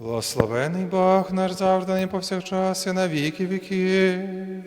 Благословений Бог наш завжди повсякчас і на віки віки.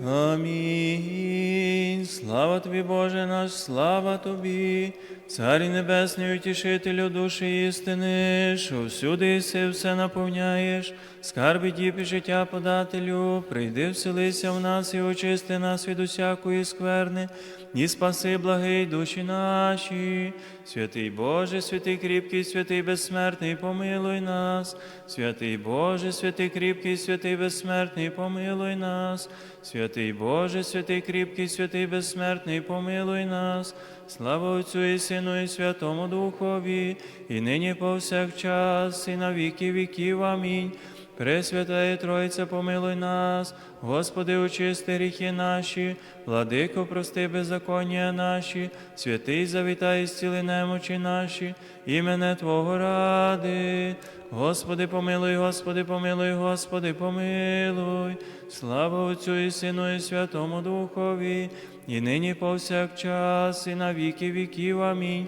Амінь. Слава тобі, Боже наш, слава тобі, Царі Небесний, утішителю душі істини, що всюди єси все наповняєш, скарби діб і життя подателю, прийди вселися в нас і очисти нас від усякої скверни, і спаси благий душі наші. Святий Боже, святий кріпкий, святий безсмертний, помилуй нас. Святий Боже, святий кріпкий, святий безсмертний, помилуй нас. Святий Боже, святий кріпкий, святий безсмертний, помилуй нас. Слава Отцю і Сину, і Святому Духові, і нині повсякчас, і на віки віків. Амінь. Пресвятая Тройця, помилуй нас, Господи, очисти гріхи наші, владико, прости беззаконня наші, святий завітай, зціли немочі наші, імене Твого ради. Господи, помилуй, Господи, помилуй, Господи, помилуй. Слава Отцю і Сину, і Святому Духові, і нині повсякчас, і на віки віків. Амінь.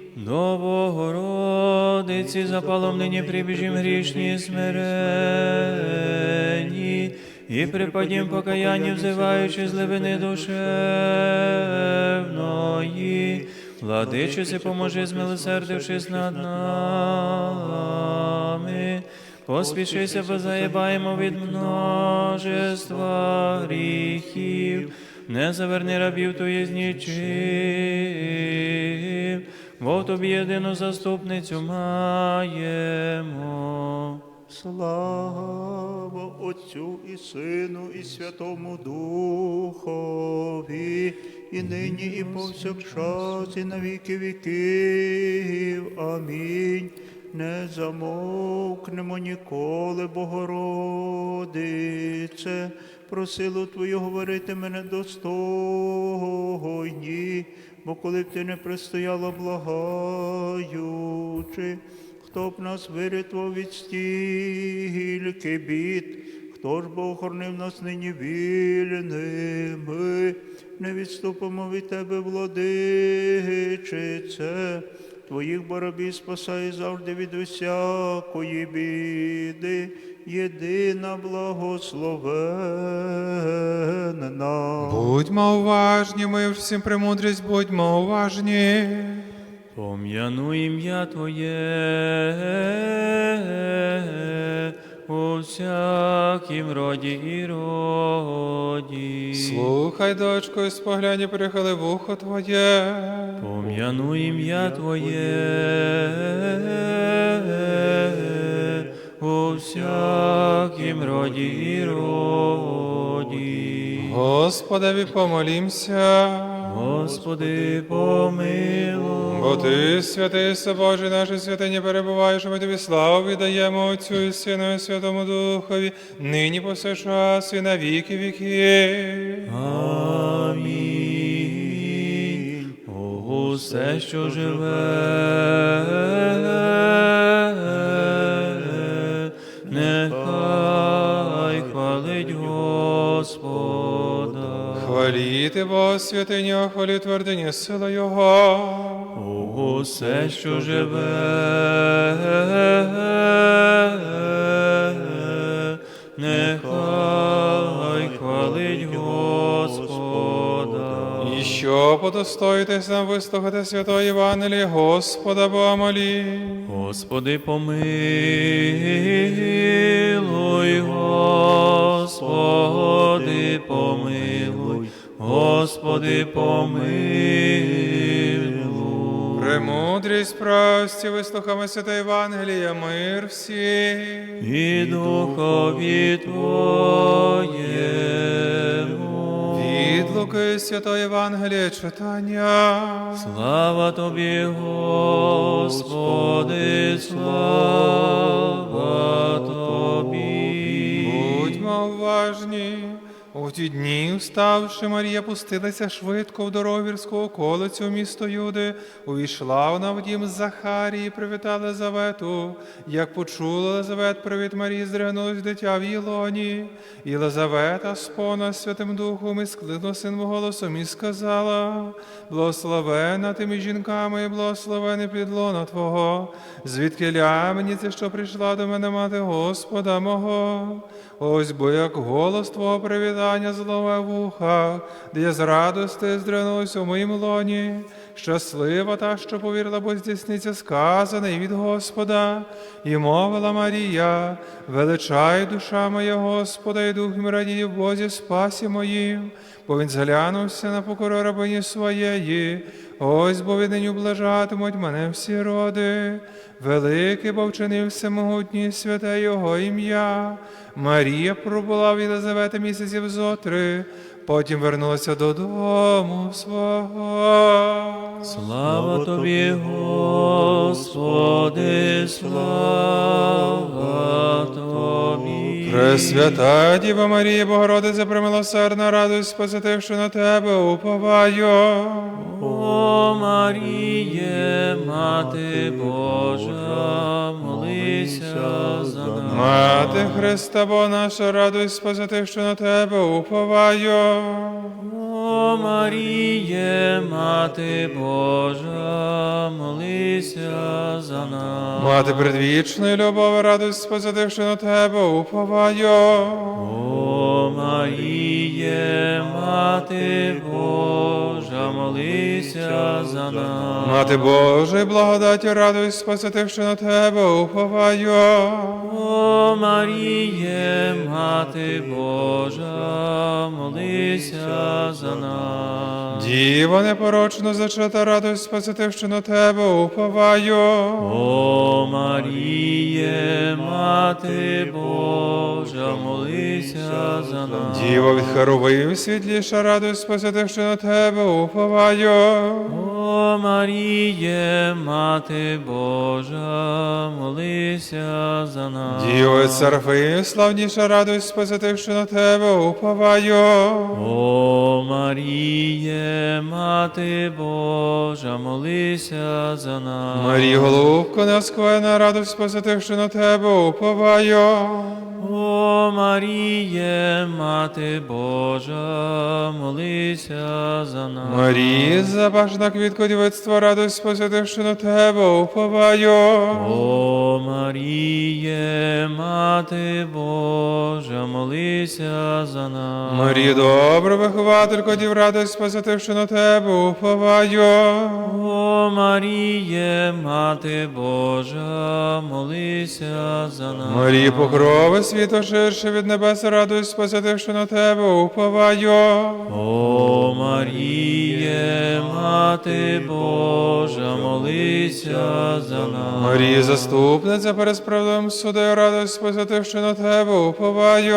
До Богородиці запалом нині прибіжім грішні і смиренні, і припадім покаяння, взиваючи з левини душевної. Владичиці, поможи, змилосердившись над нами. Поспішися, бо заєбаємо від множества гріхів. Не заверни рабів твоїх з нічим, бо тобі єдину заступницю маємо. Слава Отцю і Сину, і Святому Духові, і нині, і повсякчас, і на віки віків. Амінь. Не замовкнемо ніколи, Богородице, про силу Твою говорити мене достойні, бо коли б ти не пристояла благаючи, хто б нас вирятував від стільки бід, хто ж бо охоронив нас нині вільними, не відступимо від тебе, владичице, твоїх барабів спасай завжди від усякої біди, єдина благословенна. Будьмо уважні, ми всім премудрість, будьмо уважні. Пом'яну ім'я Твоє у всякім роді і роді. Слухай, дочко, і споглянь, і вухо Твоє. Пом'яну ім'я Твоє у всякім роді і роді. Господеві помолімся. Господи, помилуй. Бо ти, святий Боже, наші святині перебуваєш, ми тобі славу віддаємо Отцю і Сину і Святому Духові, нині повсякчас і на віки віки. Амінь. О, все, що живе, Господа. Хваліти Бо святині, охвалі твердині сила Його. О, все, що живе, нехай хвалить Господа. І що подостоїтесь нам вислухати святої Євангелії, Господа Бога молі. Господи, помилуй, Господи, помилуй, Господи, помилуй. Премудрість прості, вислухами святої Євангелія, мир всім. і духові Твоєму. Від Від Луки Святої Євангелія читання. Слава тобі, Господи, слава уважні. У ті дні, вставши, Марія пустилася швидко в дорогу околицю місто Юди. Увійшла вона в дім Захарії, привітала Лизавету. Як почула Лизавет привіт Марії, здригнулось дитя в її лоні. І Лизавета, спона Святим Духом, і скликнула син голосом і сказала, благословена ти між жінками, і благословений підлона Твого, звідки ля мені це, що прийшла до мене мати Господа мого. Ось бо як голос Твого привітання злове в ухах, де я з радости здринулась у моїм лоні. Щаслива та, що повірила, бо здійсниться сказане від Господа, і мовила Марія, величай душа моя Господа, і дух радіє в Бозі спасі моїм, бо він зглянувся на покору рабині своєї, ось бо віднині блажатимуть мене всі роди. Великий бо вчинив всемогутній святе Його ім'я. Марія пробула в Єлизавети місяців зо три, потім вернулася додому свого. Слава тобі, Господи, слава тобі. Пресвята Діва Марія, Богородиця, примилосердна, радуйся, спасити, що на тебе уповаю. О Маріє, Мати Божа, молися за нас. Мати Христа, Бо наша, радуйся, спасити, що на тебе уповаю. О Маріє, Мати Божа, молися за нас. Мати предвічної любові, радуйся, спасити, на тебе уповаю. О Маріє, Мати Божа, молися за нас. Мати Божої благодаті, радуй, спасити, що на тебе уповаю. О Маріє, Мати Божа, молися за нас. Діва непорочно зачата, радуйся, спасити, що на тебе уповаю. О Маріє, Мати Божа, молися за нас. Діва від хоровив світліша, радуйся, спасити, що на тебе уповаю. О Маріє, Мати Божа, молися за нас. Діва від Серафим, славніша, радуйся, спасити, що на тебе уповаю. О Маріє, Мати Божа, молися за нас. Марія, голубко, неосквена, радуйся, спасити, що на тебе уповаю. О Маріє, Мати Божа, молися за нас. Марії, забажна квітко дівицтва, радуйся, спасити, що на тебе уповаю. О Маріє, Мати Божа, молися за нас. Марія, добра вихователько, дів, радуйся, спасити, що на тебе уповаю. О Маріє, Мати Божа, молися за нас. Марії, покрови світо ширше від небес, радуй, спасити, що на тебе уповаю. О Маріє, Мати Божа, молися за нас. Марії, заступниця перед справедливим судою, радуйся, спасити, що на тебе уповаю.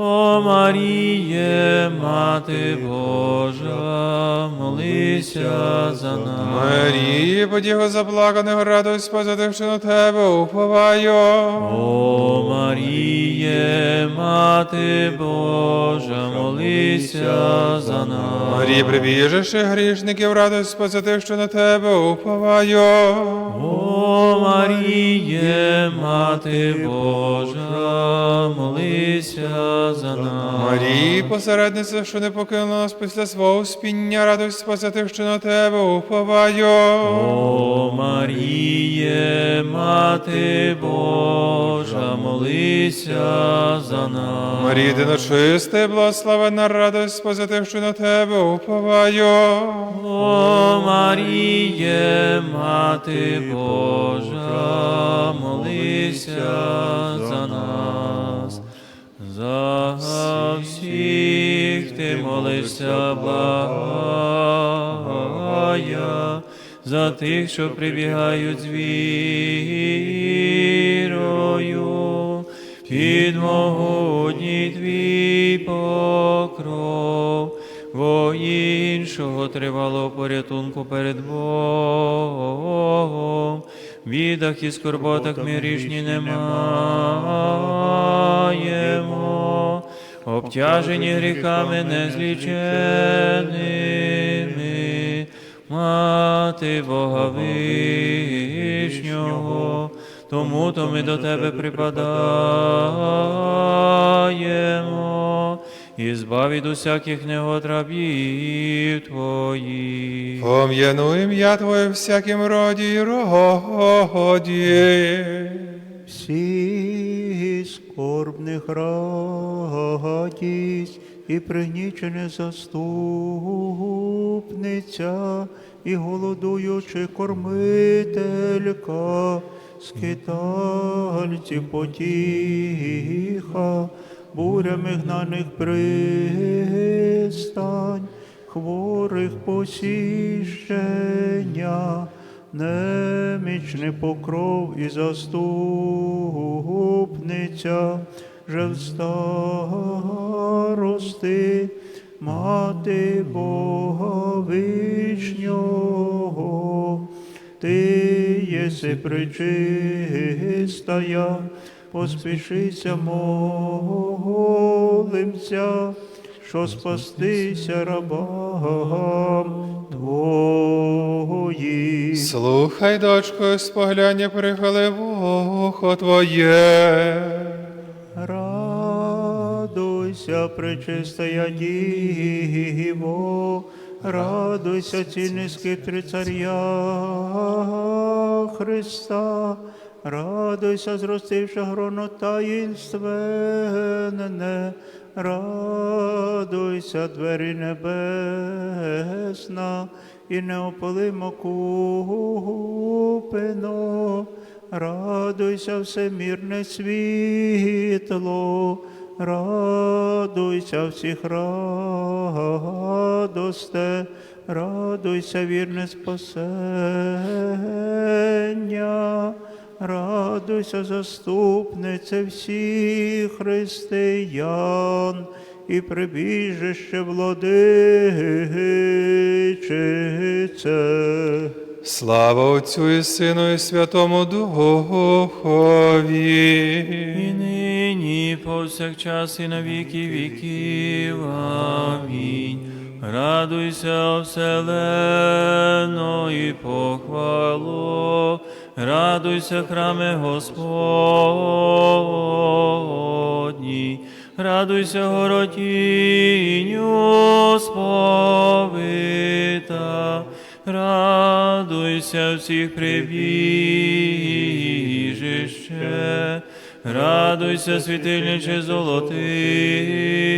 О Маріє, Мати Божа, молися за нас. Марії, подіго заплаканих, радуйся, спасити, що на тебе уповаю. О Маріє, Мати Божа, молися за нас. Марії, прибіжище грішників, радуйся, спасити, що на тебе уповаю. О Маріє, Мати Божа, молися за нас. Марії, посередниця, що не покинула нас після свого спіння, радуйся, спасити, що на тебе уповаю. О Маріє, Мати Божа, молися за нас. Марії, ти нечиста, благословена, радуйся, спасити, що на тебе уповаю. О Маріє, Мати Божа, молися за нас. За всіх ти молишся, благая, за тих, що прибігають з вірою, під могутній твій покров, бо іншого тривалого порятунку перед Богом. В бідах і скорботах ми рішні не маємо, обтяжені гріхами незліченими, мати Бога вишнього, тому то ми до тебе припадаємо, і збав від усяких негод рабів твоїх. Пом'яну ім'я Твоє в всякім роді і роді. Всі скорбних радість і пригнічене заступниця, і голодуючи кормителька, скитальці потіха, бурями гнаних пристань, хворих посіщення, немічний покров і заступниця, же в старости, мати Бога вишнього, ти єси причистая, поспішися молимся, що спастися рабам Твоїм. Слухай, дочко, спогляння прихили вухо Твоє. Радуйся, пречистая Діво, радуйся, цільний скиптри царя Христа, радуйся, зростивши гроно таїнственне, радуйся, двері небесна, і неопалимо купино. Радуйся, всемірне світло, радуйся всіх радосте, радуйся, вірне спасення, радуйся, заступнице всіх християн і прибіжище владичице. Слава Отцю і Сину, і Святому Духові. І нині, і повсякчас, і на віки віків. Амінь. Радуйся, вселено і похвало, радуйся, храме Господній, радуйся, городіню сповита, радуйся всіх прибіжище, радуйся, світильниче золотий,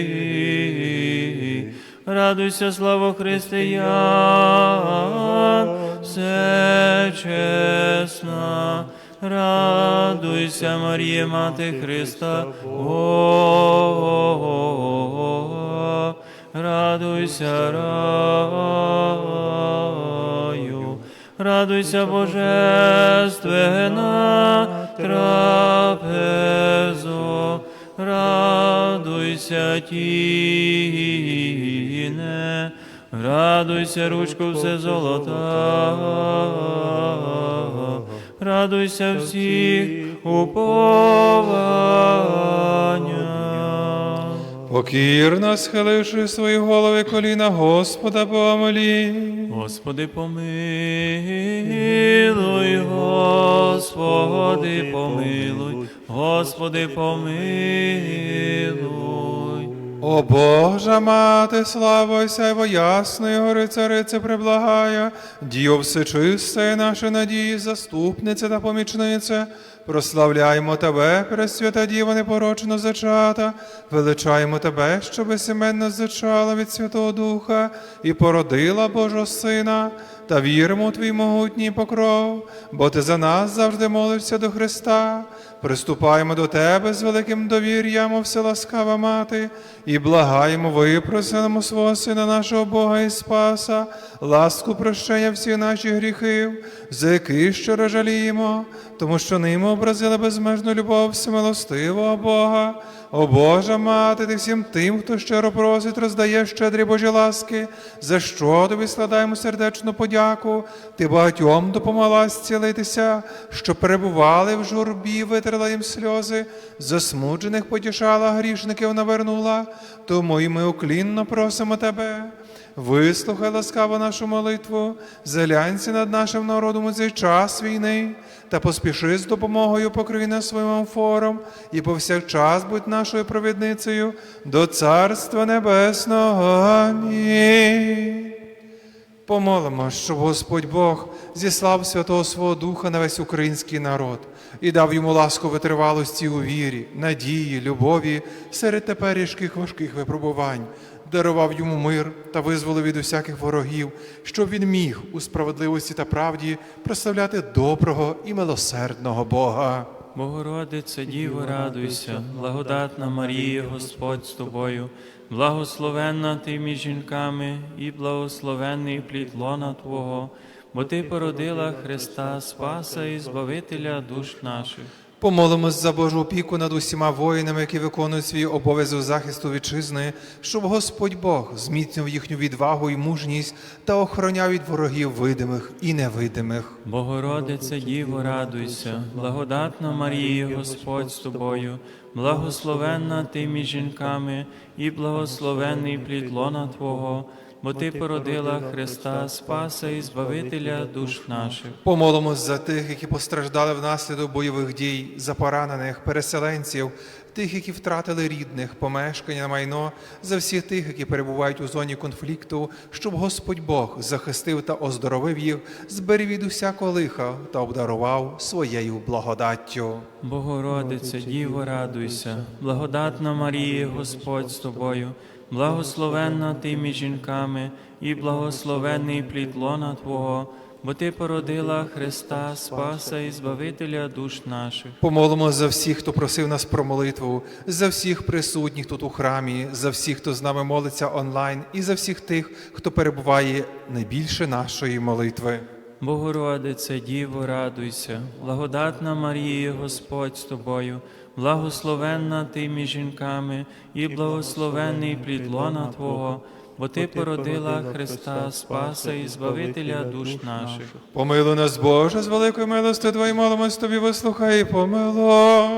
радуйся, слава християн, все чесна, радуйся, Марія, Мати Христа, Бога, радуйся, раю, радуйся, Божественна трапезо, радуйся, тіне, радуйся, ручко все золота, радуйся всіх уповання. Покірно схиливши свої голови коліна, Господа помолі. Господи, помилуй, Господи, помилуй, Господи, помилуй. О Божа мати, слава і сяйво ясної гори царице преблагає, Діо всечисте, наша надії, заступниця та помічниця, прославляємо Тебе, Пресвята Діва непорочно зачата, величаємо Тебе, що безсеменно зачала від Святого Духа і породила Божого Сина, та віримо у Твій могутній покров, бо Ти за нас завжди молишся до Христа, Приступаємо до Тебе з великим довір'ям, о вселаскава мати, і благаємо, випросимо свого Сина, нашого Бога і Спаса, ласку прощення всіх наших гріхів, за які щиро жаліємо, тому що ними образили безмежну любов всемилостивого Бога. О Божа мати, ти всім тим, хто щиро просить, роздає щедрі Божі ласки, за що тобі складаємо сердечну подяку. Ти багатьом допомогла зцілитися, що перебували в журбі, витерла їм сльози, засмуджених потішала, грішників навернула. Тому і ми уклінно просимо тебе. Вислухай ласкаво нашу молитву, зелянці над нашим народом у цей час війни, та поспіши з допомогою покрий нас своїм амфором, і повсякчас будь нашою провідницею до Царства Небесного. Амінь. Помолимо, щоб Господь Бог зіслав Святого Свого Духа на весь український народ і дав йому ласку витривалості у вірі, надії, любові серед теперішніх важких випробувань, дарував йому мир та визволив від усяких ворогів, щоб він міг у справедливості та правді прославляти доброго і милосердного Бога. Богородице, Діво, радуйся, благодатна Марія, Господь з тобою, благословенна ти між жінками, і благословенний плід лона Твого, бо Ти породила Христа, Спаса і Збавителя душ наших. Помолимось за Божу опіку над усіма воїнами, які виконують свій обов'язок захисту вітчизни, щоб Господь Бог зміцнив їхню відвагу і мужність та охороняв від ворогів видимих і невидимих. Богородице, Діво, радуйся, благодатна Марія, Господь з тобою, благословенна ти між жінками, і благословенний плід лона Твого, бо Ти породила Христа, Спаса і Збавителя душ наших. Помолимось за тих, які постраждали внаслідок бойових дій, за поранених, переселенців, тих, які втратили рідних, помешкання, майно, за всіх тих, які перебувають у зоні конфлікту, щоб Господь Бог захистив та оздоровив їх, зберіг від усякого лиха та обдарував своєю благодаттю. Богородице, Діво, радуйся, благодатна Марія, Господь з тобою, благословенна ти між жінками, і благословенний плід лона Твого, бо Ти породила Христа, Спаса і Збавителя душ наших. Помолимо за всіх, хто просив нас про молитву, за всіх присутніх тут у храмі, за всіх, хто з нами молиться онлайн, і за всіх тих, хто перебуває найбільше нашої молитви. Богородице, Діво, радуйся, благодатна Марія, Господь з тобою, благословенна ти між жінками, і благословенний плід лона Твого, бо Ти породила Христа, Спаса і Збавителя душ наших. Помилуй нас, Боже, з великої милости Твої молимось Тобі, вислухай і помилуй.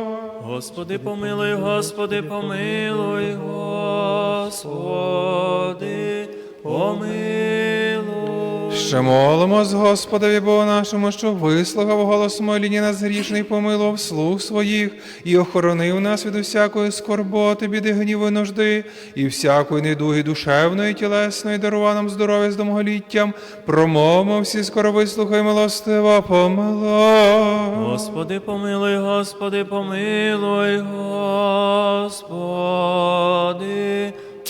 Господи, помилуй, Господи, помилуй, Господи, помилуй. Ще молимось, Господові Богу нашому, що вислухав голос моління нас грішний, помилував слух своїх і охоронив нас від усякої скорботи, біди, гніву нужди, і всякої недуги душевної, тілесної, дарува нам здоров'я з домоголіттям, промовимо всі скоро вислухай милостиво, помилуй. Господи, помилуй, Господи, помилуй, Господи,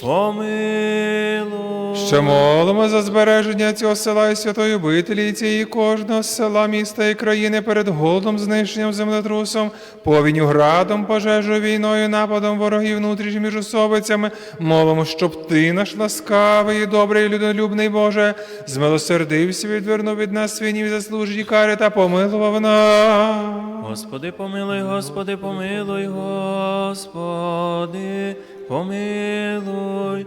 помилуй. Ще молимо за збереження цього села і святої обителі і цієї кожного села, міста і країни перед голодом, знищенням, землетрусом, повінню, градом, пожежою, війною, нападом ворогів внутрішніми міжособицями. Молимо, щоб ти, наш ласкавий, і добрий, людолюбний Боже, змилосердився, відвернув від нас свинів заслужені кари та помилував нас. Господи, помилуй, Господи, помилуй, Господи, помилуй.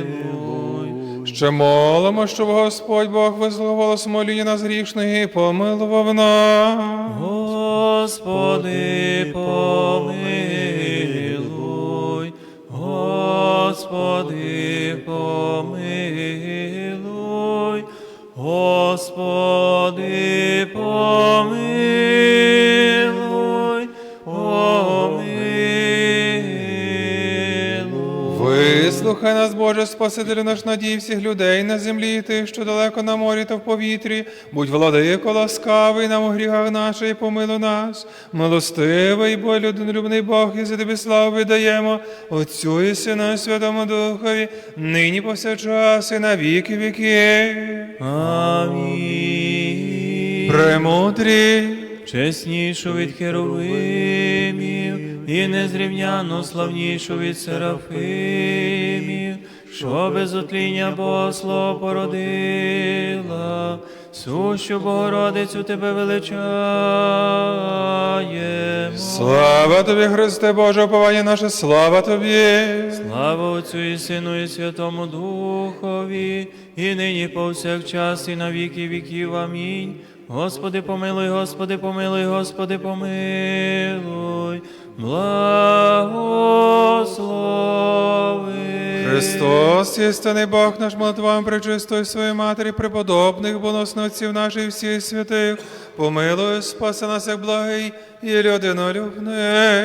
Ще молимо, щоб Господь Бог вислухав голос моління нас грішних і помилував нас. Господи, помилуй, Господи, помилуй, Господи, помилуй, Вислухай нас, Боже, Спасителю наш надій всіх людей на землі, і тих, що далеко на морі та в повітрі. Будь владико ласкавий нам у гріхах наших, і помилуй нас. Милостивий, бо людинолюбний Бог, і за тобі славу віддаємо Отцю і Сину і Святому Духові, нині повсякчас і на віки віки. Амінь. Премудрі. Чеснішу від херовимів і незрівняно славнішу від серафимів, що без отління Бога Слово породила, сущу Богородицю тебе величаємо. Слава тобі, Христе Боже, оповання наше, слава тобі. Слава Отцю і Сину і Святому Духові, і нині повсякчас, і на віки віків. Амінь. Господи, помилуй, Господи, помилуй, Господи, помилуй, благослови. Христос, істинний Бог наш, молитвам пречистої своєї матері, преподобних, боносних наших всіх святих, помилуй, спаси нас, як благий і людинолюбний.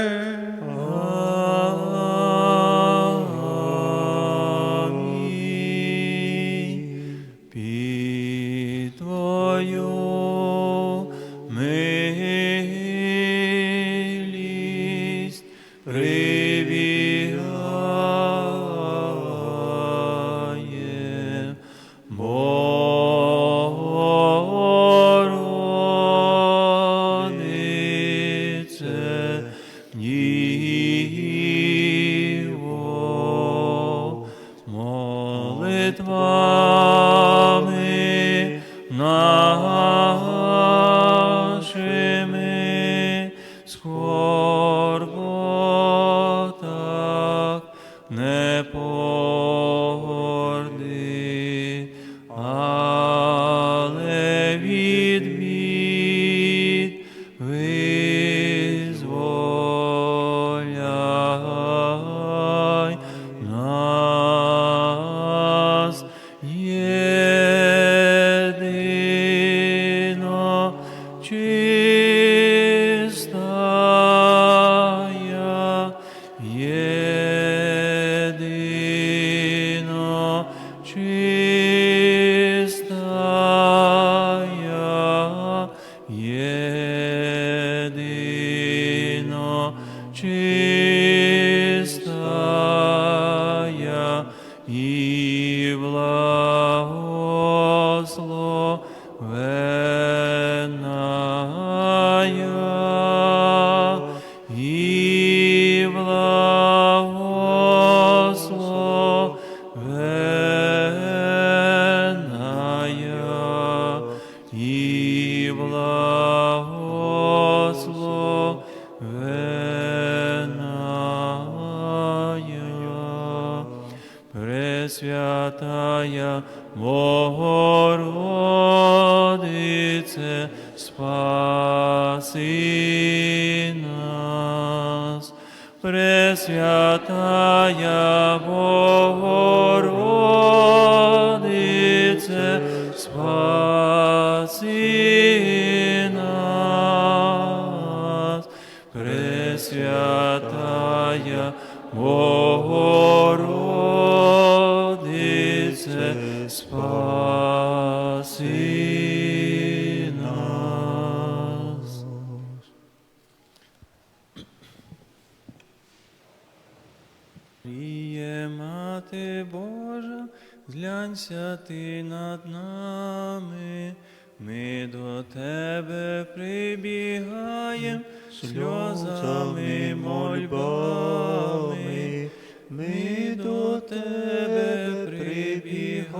Пресвятая Богородице,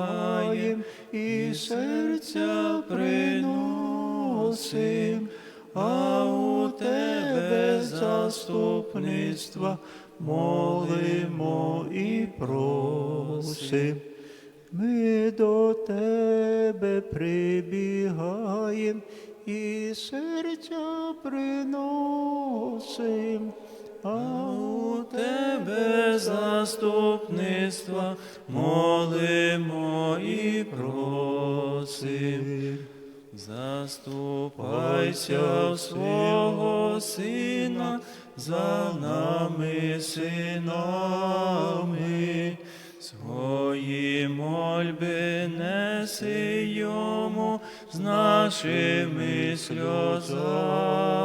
прибігаєм і серця приносим, а у тебе заступництва молимо і просим. Ми до тебе прибігаєм і серця приносим, а у тебе заступництва молимо і просим. Заступайся в свого сина за нами, синами, свої мольби неси йому з нашими сльозами.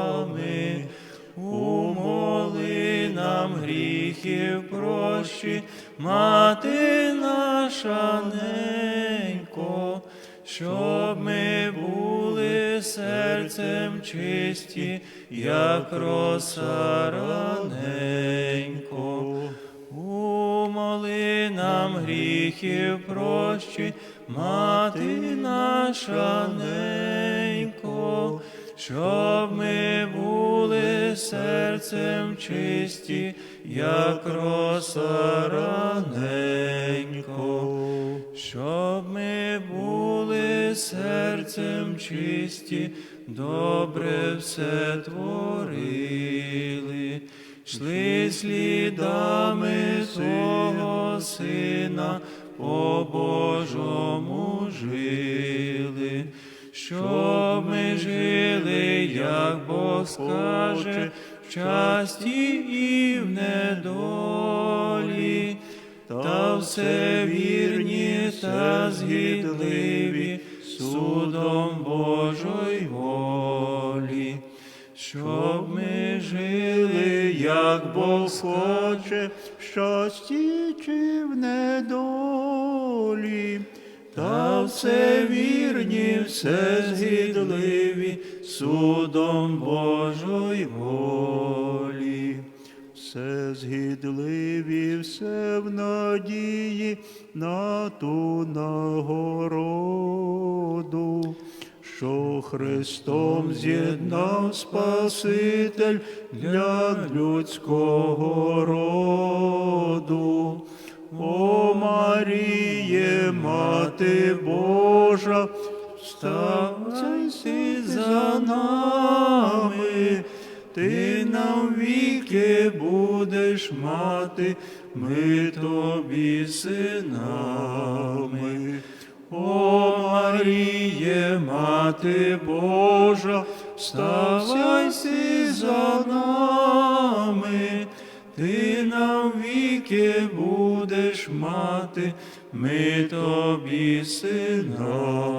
Прощі, мати наша ненько, щоб ми були серцем чисті, як роса раненько. Умоли нам гріхів прощі, мати наша ненько, щоб ми були серцем чисті, як роса раненько, щоб ми були серцем чисті, добре все творили, йшли слідами свого сина, по Божому жили, щоб ми жили, як Бог скаже, в щасті і в недолі, та все вірні та згідливі судом Божої волі, щоб ми жили, як Бог. Хоче в щасті чи в недолі, Та все вірні, все згідливі судом Божої волі. все згідливі, все в надії на ту нагороду, що Христом з'єднав Спаситель для людського роду. О Маріє, Мати Божа, вставайся за нами, ти нам віки будеш мати, ми тобі синами. О Маріє, Мати Божа, вставайся за нами, ти навіки будеш мати, ми тобі синами.